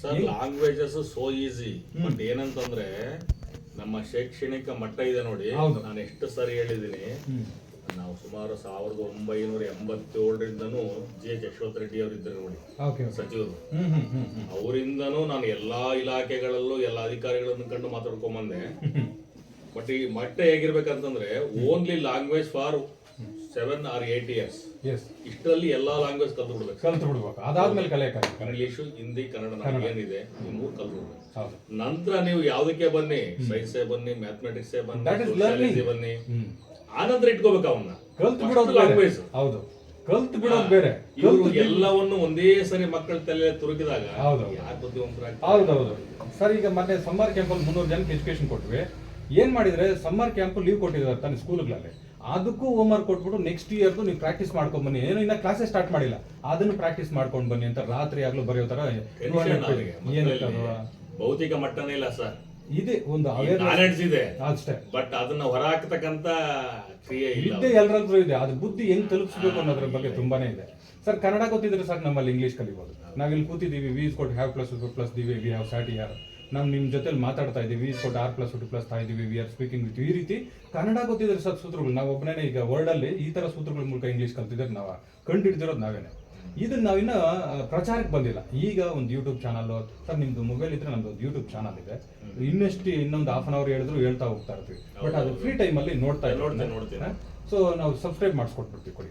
Sir languages so easy but ಏನಂತಂದ್ರೆ ನಮ್ಮ ಶೈಕ್ಷಣಿಕ ಮಟ್ಟ ಇದೆ ನೋಡಿ. ನಾನು ಎಷ್ಟು ಸರಿ ಹೇಳಿದೀನಿ ನಾವು ಸುಮಾರು ಸಾವಿರದ ಒಂಬೈನೂರ ಎಂಬತ್ತೇಳರಿಂದನೂ ಜಿ ಎಚ್ ಯಶವಂತ ರೆಡ್ಡಿ ಅವರು ಇದ್ದರು ನೋಡಿ. ಸಚಿವರು. ಅವರಿಂದನೂ ನಾನು ಎಲ್ಲಾ ಇಲಾಖೆಗಳಲ್ಲೂ ಎಲ್ಲ ಅಧಿಕಾರಿಗಳನ್ನು ಕಂಡು ಮಾತಾಡ್ಕೊಂಬಂದೆ ಬಟ್ ಈ ಮಟ್ಟ ಹೇಗಿರ್ಬೇಕಂತಂದ್ರೆ only language for seven or eight years S ಇಷ್ಟರಲ್ಲಿ ಎಲ್ಲಾ ಲ್ಯಾಂಗ್ವೇಜ್ ಕಲ್ತು ಬಿಡ್ಬೇಕು ಕಲ್ತು ಬಿಡ್ಬೇಕು ಅದಾದ್ಮೇಲೆ ಕಲಿಯಕ್ಕಾಗುತ್ತೆ ಇಂಗ್ಲೀಷು ಹಿಂದಿ ಕನ್ನಡ ನಮ್ಗೆ ಏನಿದೆ ಈ ಮೂರು ಕಲ್ತು ಬಿಡ್ಬೇಕು ಹೌದು. ನಂತರ ನೀವು ಯಾವ್ದಕ್ಕೆ ಬನ್ನಿ? ಸೈನ್ಸೇ ಬನ್ನಿ ಮ್ಯಾಥಮೆಟಿಕ್ಸ್ ಬನ್ನಿ That is sociology ಬನ್ನಿ. ಆನಂತರ ಇಟ್ಕೋಬೇಕು ಅವನ್ನ. ಕಲ್ತು ಬಿಡೋದು ಬೇರೆ. ಲ್ಯಾಂಗ್ವೇಜ್ ಹೌದು. ಕಲ್ತು ಬಿಡೋದು ಬೇರೆ. ಇವರು ಎಲ್ಲವನ್ನು ಒಂದೇ ಸರಿ ಮಕ್ಕಳ ತಲೆ ತುರುಕಿದಾಗ ಹೌದು. ಯಾರು ಹೌದು ಹೌದು ಸರ್ ಈಗ ಮೊನ್ನೆ ಸಮ್ಮರ್ ಕ್ಯಾಂಪಲ್ಲಿ ಮುನ್ನೂರು ಜನಕ್ಕೆ ಎಜುಕೇಶನ್ ಕೊಟ್ವಿ. ಏನ್ ಮಾಡಿದ್ರೆ ಸಮ್ಮರ್ ಕ್ಯಾಂಪ್ ಲೀವ್ ಕೊಟ್ಟಿದ್ದಾರೆ ತನ್ನ ಸ್ಕೂಲ್ಗಳಲ್ಲಿ ಅದಕ್ಕೂ ಹೋಮ್ ವರ್ಕ್ ಕೊಟ್ಬಿಟ್ಟು ನೆಕ್ಸ್ಟ್ ಇಯರ್ದು ನೀವು ಪ್ರಾಕ್ಟೀಸ್ ಮಾಡ್ಕೊಂಡ್ ಬನ್ನಿ. ಏನು ಇನ್ನ ಕ್ಲಾಸಸ್ ಸ್ಟಾರ್ಟ್ ಮಾಡಿಲ್ಲ. ಅದನ್ನು ಪ್ರಾಕ್ಟೀಸ್ ಮಾಡ್ಕೊಂಡ್ ಬನ್ನಿ ಅಂತ ರಾತ್ರಿ ಆಗ್ಲೂ ಬರೆಯೋ ತರ ಭೌತಿಕ ಮಟ್ಟನೇ ಇಲ್ಲ ಸರ್. ಇದೆ ಒಂದು ನಾಲೆಡ್ಜ್ ಇದೆ. ಅಷ್ಟೇ. ಬಟ್ ಅದನ್ನ ಹೊರಹಾಕ್ತಕ್ಕಂತ ಕ್ರಿಯೆ ಇದೆ ಎಲ್ಲರಲ್ಲೂ ಇದೆ. ಅದು ಬುದ್ಧಿ ಹೆಂಗ್ ತಲುಪಿಸ್ಬೇಕು ಅನ್ನೋದ್ರ ಬಗ್ಗೆ ತುಂಬಾನೇ ಇದೆ. ಸರ್ ಕನ್ನಡ ಗೊತ್ತಿದ್ರೆ ಸರ್ ನಮ್ಮಲ್ಲಿ ಇಂಗ್ಲಿಷ್ ಕಲಿಬಹುದು ನಾವಿಲ್ಲಿ ಕೂತಿದ್ದೀವಿ. ವಿ ಕೊಟ್ಟು ಹ್ಯಾವ್ ಪ್ಲಸ್ ಪ್ಲಸ್ ದಿವಿ ವಿ ಹ್ಯಾವ್ ಸ್ಯಾಟ್ ಇಯರ್ ನಾವು ನಿಮ್ಮ ಜೊತೆಲಿ ಮಾತಾಡ್ತಾ ಇದ್ದೀವಿ ಸೊ ಕೊಟ್ಟು ಆರ್ ಪ್ಲಸ್ ಟು ಪ್ಲಸ್ ತಾ ಇದ್ದೀವಿ ವಿ ಆರ್ ಸ್ಪೀಕಿಂಗ್ ವಿತ್ ಈ ರೀತಿ ಕನ್ನಡ ಗೊತ್ತಿದ್ರೆ ಸರ್ ಸೂತ್ರಗಳು ನಾವು ಒಬ್ಬನೇ ಈಗ ವರ್ಡಲ್ಲಿ ಈ ಥರ ಸೂತ್ರಗಳ ಮೂಲಕ ಇಂಗ್ಲಿಷ್ ಕಲ್ತಿದ್ರೆ ನಾವು ಕಂಡುಹಿಡಿದಿರೋದು ನಾವೇನೆ. ಇದನ್ನ ನಾವಿನ್ನ ಪ್ರಚಾರಕ್ಕೆ ಬಂದಿಲ್ಲ. ಈಗ ಒಂದು ಯೂಟ್ಯೂಬ್ ಚಾನಲ್ ಸರ್ ನಿಮ್ದು ಮೊಬೈಲ್ ಇದ್ರೆ ನಮ್ದು ಒಂದು ಯೂಟ್ಯೂಬ್ ಚಾನಲ್ ಇದೆ. ಇನ್ನಷ್ಟು ಇನ್ನೊಂದು ಹಾಫ್ ಅನ್ ಅವರ್ ಹೇಳಿದ್ರು ಹೇಳ್ತಾ ಹೋಗ್ತಾ ಇರ್ತೀವಿ. ಬಟ್ ಅದು ಫ್ರೀ ಟೈಮಲ್ಲಿ ನೋಡ್ತಾ ನೋಡ್ತೇನೆ, ನೋಡ್ತೀನಿ. ಸೊ ನಾವು ಸಬ್ಸ್ಕ್ರೈಬ್ ಮಾಡಿಸ್ಕೊಟ್ಬಿಡ್ತೀವಿ ಕೊಡಿ.